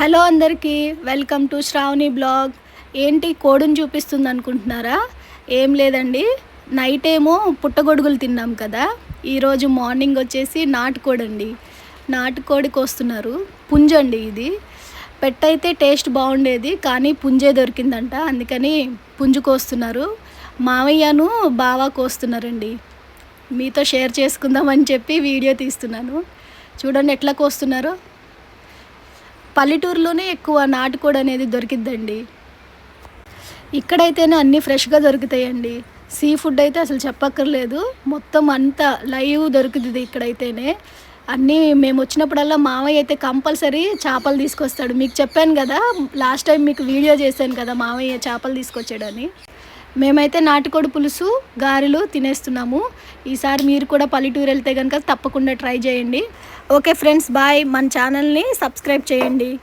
Hello అందరికీ welcome to Shravani blog. ఏంటి కోడిని చూపిస్తుంది అనుకుంటున్నారా? ఏం లేదండి. నైట్ ఏమో పుట్టగొడుగులు తిన్నాం కదా. ఈరోజు మార్నింగ్ వచ్చేసి నాటుకోడి అండి నాటుకోడి కోస్తున్నారు. పుంజండి ఇది. పెట్టయితే టేస్ట్ బాగుండేది కానీ పుంజే దొరికిందంట. అందుకని పుంజు కోస్తున్నారు. మామయ్యను బావా కోస్తున్నారండి. మీతో షేర్ చేసుకుందామని చెప్పి వీడియో తీస్తున్నాను. చూడండి ఎట్లా కోస్తున్నారో. పల్లెటూరులోనే ఎక్కువ నాటుకోడి అనేది దొరికిద్దండి. ఇక్కడైతేనే అన్నీ ఫ్రెష్గా దొరుకుతాయండి. సీ ఫుడ్ అయితే అసలు చెప్పక్కర్లేదు. మొత్తం అంతా లైవ్ దొరుకుతుంది ఇక్కడైతేనే. అన్నీ మేము వచ్చినప్పుడల్లా మావయ్య అయితే కంపల్సరీ చేపలు తీసుకొస్తాడు. మీకు చెప్పాను కదా లాస్ట్ టైం మీకు వీడియో చేశాను కదా మావయ్య చేపలు తీసుకొచ్చాడని. మేమైతే నాటుకోడి పులుసు గారెలు తినేస్తున్నాము. ఈసారి మీరు కూడా పల్లెటూరు వెళ్తే కనుక తప్పకుండా ట్రై చేయండి. Okay friends bye. మన ఛానల్ని సబ్స్క్రైబ్ చేయండి.